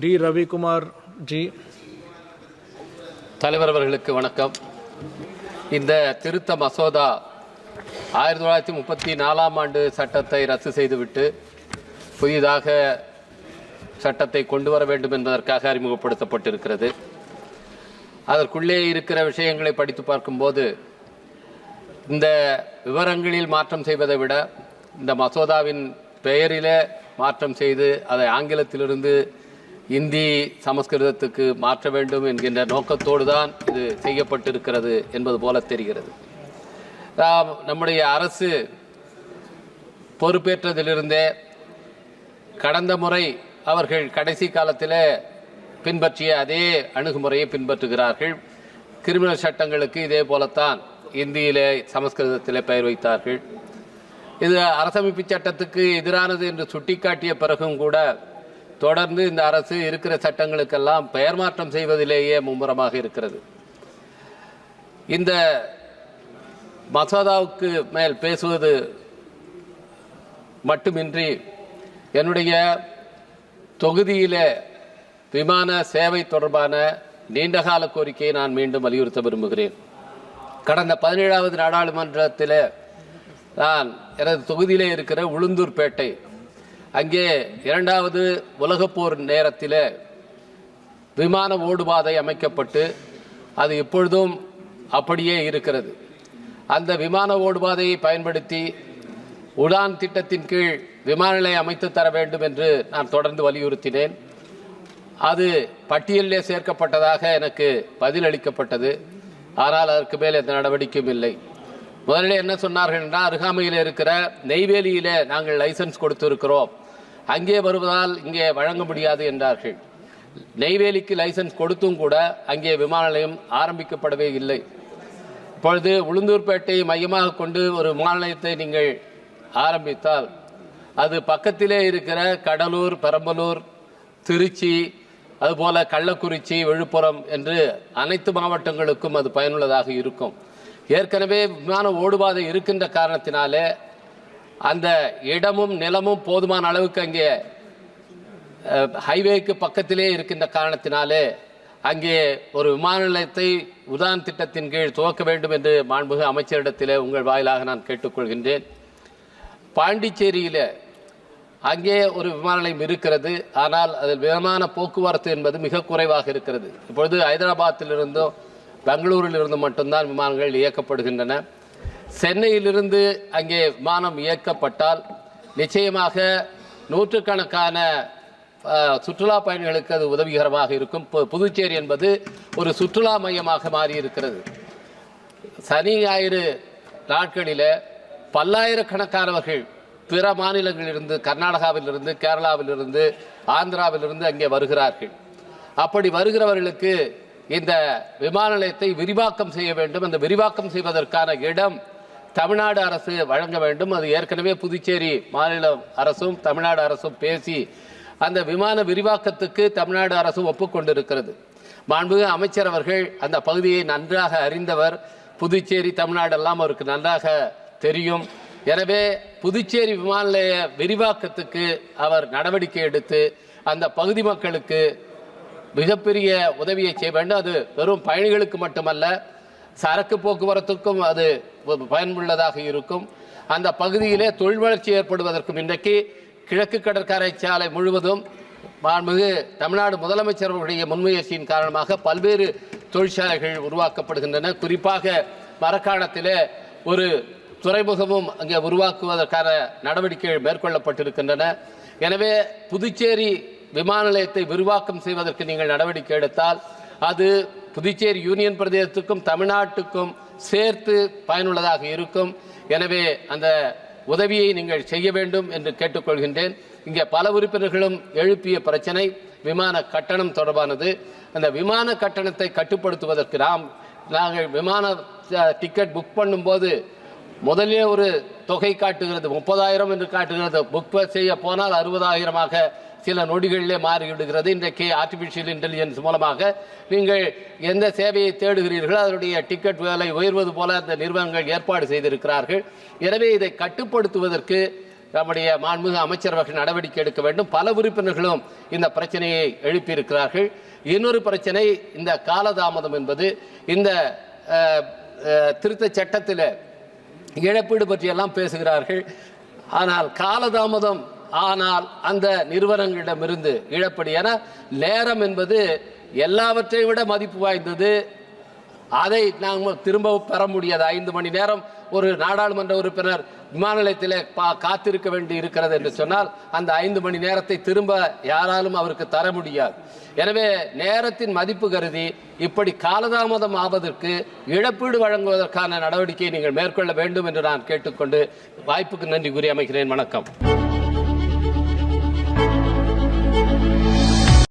D. Ravikumar G. தலைவர் அவர்களுக்கு வணக்கம். இந்த திருத்த மசோதா ஆயிரத்தி தொள்ளாயிரத்தி முப்பத்தி நாலாம் ஆண்டு சட்டத்தை ரத்து செய்துவிட்டு புதிதாக சட்டத்தை கொண்டு வர வேண்டும் என்பதற்காக அறிமுகப்படுத்தப்பட்டிருக்கிறது. அதற்குள்ளே இருக்கிற விஷயங்களை படித்து பார்க்கும்போது இந்த விவரங்களில் மாற்றம் செய்வதை விட இந்த மசோதாவின் பெயரிலே மாற்றம் செய்து அதை ஆங்கிலத்திலிருந்து இந்தி சமஸ்கிருதத்துக்கு மாற்ற வேண்டும் என்கின்ற நோக்கத்தோடு தான் இது செய்யப்பட்டிருக்கிறது என்பது போல தெரிகிறது. நாம் நம்முடைய அரசு பொறுப்பேற்றதிலிருந்தே கடந்த முறை அவர்கள் கடைசி காலத்தில் பின்பற்றிய அதே அணுகுமுறையை பின்பற்றுகிறார்கள். கிரிமினல் சட்டங்களுக்கு இதே போலத்தான் இந்தியிலே சமஸ்கிருதத்திலே பெயர் வைத்தார்கள். இது அரசமைப்பு சட்டத்துக்கு எதிரானது என்று சுட்டிக்காட்டிய பிறகும் கூட தொடர்ந்து இந்த அரசு இருக்கிற சட்டங்களுக்கெல்லாம் பெயர் மாற்றம் செய்வதிலேயே மும்முரமாக இருக்கிறது. இந்த மசோதாவுக்கு மேல் பேசுவது மட்டுமின்றி என்னுடைய தொகுதியிலே விமான சேவை தொடர்பான நீண்டகால கோரிக்கையை நான் மீண்டும் வலியுறுத்த விரும்புகிறேன். கடந்த பதினேழாவது நாடாளுமன்றத்தில் நான் எனது தொகுதியிலே இருக்கிற உளுந்தூர்பேட்டை அங்கே இரண்டாவது உலகப்போர் நேரத்தில் விமான ஓடுபாதை அமைக்கப்பட்டு அது இப்பொழுதும் அப்படியே இருக்கிறது. அந்த விமான ஓடுபாதையை பயன்படுத்தி உடான் திட்டத்தின் கீழ் விமான நிலையம் அமைத்து தர வேண்டும் என்று நான் தொடர்ந்து வலியுறுத்தினேன். அது பட்டியலிலே சேர்க்கப்பட்டதாக எனக்கு பதில் அளிக்கப்பட்டது ஆனால் அதற்கு மேல் எந்த நடவடிக்கையும் இல்லை. முதலில் என்ன சொன்னார்கள் என்றால் அருகாமையில் இருக்கிற நெய்வேலியிலே நாங்கள் லைசன்ஸ் கொடுத்திருக்கிறோம். அங்கே வருவதால் இங்கே வழங்க முடியாது என்றார்கள். நெய்வேலிக்கு லைசன்ஸ் கொடுத்தும் கூட அங்கே விமான நிலையம் ஆரம்பிக்கப்படவே இல்லை. இப்பொழுது உளுந்தூர்பேட்டையை மையமாக கொண்டு ஒரு விமான நிலையத்தை நீங்கள் ஆரம்பித்தால் அது பக்கத்திலே இருக்கிற கடலூர் பெரம்பலூர் திருச்சி அதுபோல கள்ளக்குறிச்சி விழுப்புரம் என்று அனைத்து மாவட்டங்களுக்கும் அது பயனுள்ளதாக இருக்கும். ஏற்கனவே விமான ஓடுபாதை இருக்கின்ற காரணத்தினாலே அந்த இடமும் நிலமும் போதுமான அளவுக்கு அங்கே ஹைவேக்கு பக்கத்திலே இருக்கின்ற காரணத்தினாலே அங்கே ஒரு விமான நிலையத்தை உதான் திட்டத்தின் கீழ் துவக்க வேண்டும் என்று மாண்புக அமைச்சரிடத்திலே உங்கள் வாயிலாக நான் கேட்டுக்கொள்கின்றேன். பாண்டிச்சேரியில் அங்கே ஒரு விமான நிலையம் இருக்கிறது. ஆனால் அதில் விமான போக்குவரத்து என்பது மிக குறைவாக இருக்கிறது. இப்பொழுது ஹைதராபாத்திலிருந்தும் பெங்களூரிலிருந்து மட்டும்தான் விமானங்கள் இயக்கப்படுகின்றன. சென்னையிலிருந்து அங்கே விமானம் இயக்கப்பட்டால் நிச்சயமாக நூற்றுக்கணக்கான சுற்றுலா பயணிகளுக்கு அது உதவிகரமாக இருக்கும். பு- புதுச்சேரி என்பது ஒரு சுற்றுலா மையமாக மாறி இருக்கிறது சனி ஞாயிறு நாட்களில் பல்லாயிரக்கணக்கானவர்கள் பிற மாநிலங்களிலிருந்து கர்நாடகாவிலிருந்து கேரளாவிலிருந்து ஆந்திராவிலிருந்து அங்கே வருகிறார்கள். அப்படி வருகிறவர்களுக்கு இந்த விமான நிலையத்தை விரிவாக்கம் செய்ய வேண்டும். அந்த விரிவாக்கம் செய்வதற்கான இடம் தமிழ்நாடு அரசு வழங்க வேண்டும். அது ஏற்கனவே புதுச்சேரி மாநில அரசும் தமிழ்நாடு அரசும் பேசி அந்த விமான விரிவாக்கத்துக்கு தமிழ்நாடு அரசு ஒப்புக்கொண்டிருக்கிறது மாண்புமிகு அமைச்சர் அவர்கள் அந்த பகுதியை நன்றாக அறிந்தவர் புதுச்சேரி தமிழ்நாடு எல்லாம் அவருக்கு நன்றாக தெரியும். எனவே புதுச்சேரி விமான நிலைய விரிவாக்கத்துக்கு அவர் நடவடிக்கை எடுத்து அந்த பகுதி மக்களுக்கு மிகப்பெரிய உதவியை செய்ய வேண்டும். அது வெறும் பயணிகளுக்கு மட்டுமல்ல சரக்கு போக்குவரத்துக்கும் அது பயனுள்ளதாக இருக்கும். அந்த பகுதியிலே தொழில் வளர்ச்சி ஏற்படுவதற்கும் இன்றைக்கு கிழக்கு கடற்கரை சாலை முழுவதும் மாண்புமிகு தமிழ்நாடு முதலமைச்சர் அவர்களுடைய முன்முயற்சியின் காரணமாக பல்வேறு தொழிற்சாலைகள் உருவாக்கப்படுகின்றன. குறிப்பாக மரக்காணத்திலே ஒரு துறைமுகமும் அங்கே உருவாக்குவதற்கான நடவடிக்கைகள் மேற்கொள்ளப்பட்டிருக்கின்றன. எனவே புதுச்சேரி விமான நிலையத்தை விரிவாக்கம் செய்வதற்கு நீங்கள் நடவடிக்கை எடுத்தால் அது புதுச்சேரி யூனியன் பிரதேசத்துக்கும் தமிழ்நாட்டுக்கும் சேர்த்து பயனுள்ளதாக இருக்கும். எனவே அந்த உதவியை நீங்கள் செய்ய வேண்டும் என்று கேட்டுக்கொள்கின்றேன். இங்கே பல உறுப்பினர்களும் எழுப்பிய பிரச்சனை விமான கட்டணம் தொடர்பானது. அந்த விமான கட்டணத்தை கட்டுப்படுத்துவதற்கு நாம் நாங்கள் விமான டிக்கெட் புக் பண்ணும்போது முதலே ஒரு தொகை காட்டுகிறது முப்பதாயிரம் என்று காட்டுகிறது. புக் செய்ய போனால் அறுபதாயிரமாக சில நொடிகளிலே மாறிவிடுகிறது. இன்றைக்கு ஆர்டிஃபிஷியல் இன்டெலிஜென்ஸ் மூலமாக நீங்கள் எந்த சேவையை தேடுகிறீர்களோ அதனுடைய டிக்கெட் விலை உயர்வது போல அந்த நிறுவனங்கள் ஏற்பாடு செய்திருக்கிறார்கள். எனவே இதை கட்டுப்படுத்துவதற்கு நம்முடைய மாண்புமிகு அமைச்சரவர்கள் நடவடிக்கை எடுக்க வேண்டும். பல உறுப்பினர்களும் இந்த பிரச்சனையை எழுப்பியிருக்கிறார்கள். இன்னொரு பிரச்சனை இந்த காலதாமதம் என்பது இந்த திருத்த திருத்தச் சட்டத்தில் இழப்பீடு பற்றியெல்லாம் பேசுகிறார்கள். ஆனால் காலதாமதம் ஆனால் அந்த நிறுவனங்களிடமிருந்து இழப்பீடு. என நேரம் என்பது எல்லாவற்றை விட மதிப்பு வாய்ந்தது. அதை நாம் திரும்ப பெற முடியாது. ஐந்து மணி நேரம் ஒரு நாடாளுமன்ற உறுப்பினர் விமான நிலையத்தில் பா- காத்திருக்க வேண்டி இருக்கிறது என்று சொன்னால் அந்த ஐந்து மணி நேரத்தை திரும்ப யாராலும் அவருக்கு தர முடியாது. எனவே நேரத்தின் மதிப்பு கருதி இப்படி காலதாமதம் ஆவதற்கு இழப்பீடு வழங்குவதற்கான நடவடிக்கையை நீங்கள் மேற்கொள்ள வேண்டும் என்று நான் கேட்டுக்கொண்டு வாய்ப்புக்கு நன்றி கூறி அமைகிறேன். வணக்கம்.